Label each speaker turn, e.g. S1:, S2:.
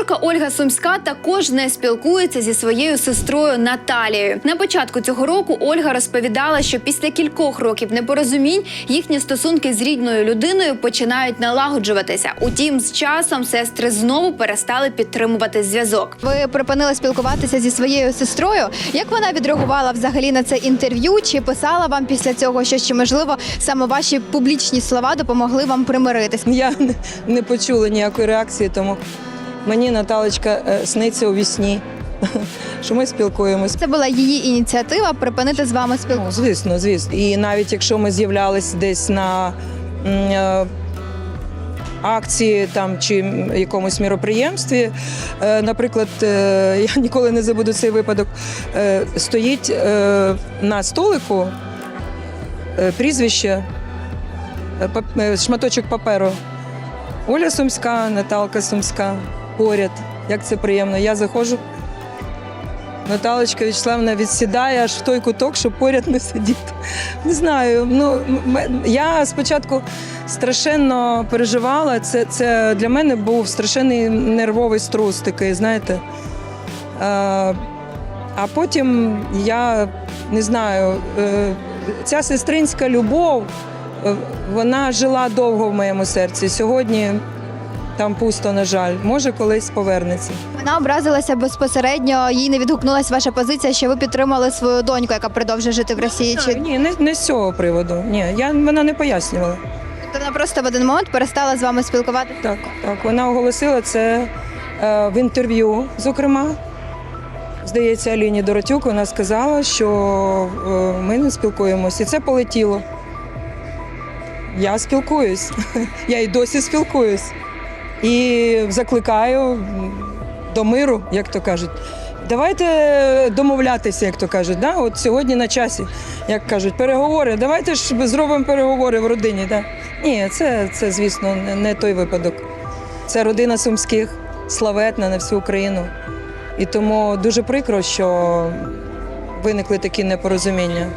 S1: Акторка Ольга Сумська також не спілкується зі своєю сестрою Наталією. На початку цього року Ольга розповідала, що після кількох років непорозумінь їхні стосунки з рідною людиною починають налагоджуватися. Утім, з часом сестри знову перестали підтримувати зв'язок. Ви припинили спілкуватися зі своєю сестрою. Як вона відреагувала взагалі на це інтерв'ю? Чи писала вам після цього щось? Чи можливо саме ваші публічні слова допомогли вам примиритися?
S2: Я не, не почула ніякої реакції, тому мені Наталочка е, сниться у вісні, що ми спілкуємось.
S1: Це була її ініціатива припинити з вами
S2: Ну, звісно, звісно. І навіть якщо ми з'являлись десь на е, акції там чи якомусь міроприємстві, е, наприклад, я ніколи не забуду цей випадок, стоїть на столику прізвище, шматочок паперу. Оля Сумська, Наталка Сумська, поряд. Як це приємно. Я заходжу. Наталочка Вячеславна відсідає аж в той куток, щоб поряд не сидіти. Не знаю. Ну я спочатку страшенно переживала. Це, це для мене був страшенний нервовий струс такий, знаєте. Е, а потім я не знаю, е, ця сестринська любов, е, вона жила довго в моєму серці. Сьогодні там пусто, на жаль. Може, колись повернеться.
S1: Вона образилася безпосередньо. Їй не відгукнулася ваша позиція, що ви підтримали свою доньку, яка продовжує жити в Росії. Чи
S2: Ні, не, не з цього приводу. Ні, я вона не пояснювала.
S1: Тобто вона просто в один момент перестала з вами спілкуватися?
S2: Так, так. Вона оголосила це е, в інтерв'ю, зокрема. Здається, Аліні Доротюк вона сказала, що е, ми не спілкуємося. І це полетіло. Я спілкуюсь. Я і досі спілкуюсь. І закликаю до миру, як то кажуть. Давайте домовлятися, як то кажуть. Да? От сьогодні на часі, як кажуть, переговори. Давайте ж зробимо переговори в родині. Да? Ні, це, це звісно, не, той випадок. Це родина сумських, славетна на всю Україну. І тому дуже прикро, що виникли такі непорозуміння.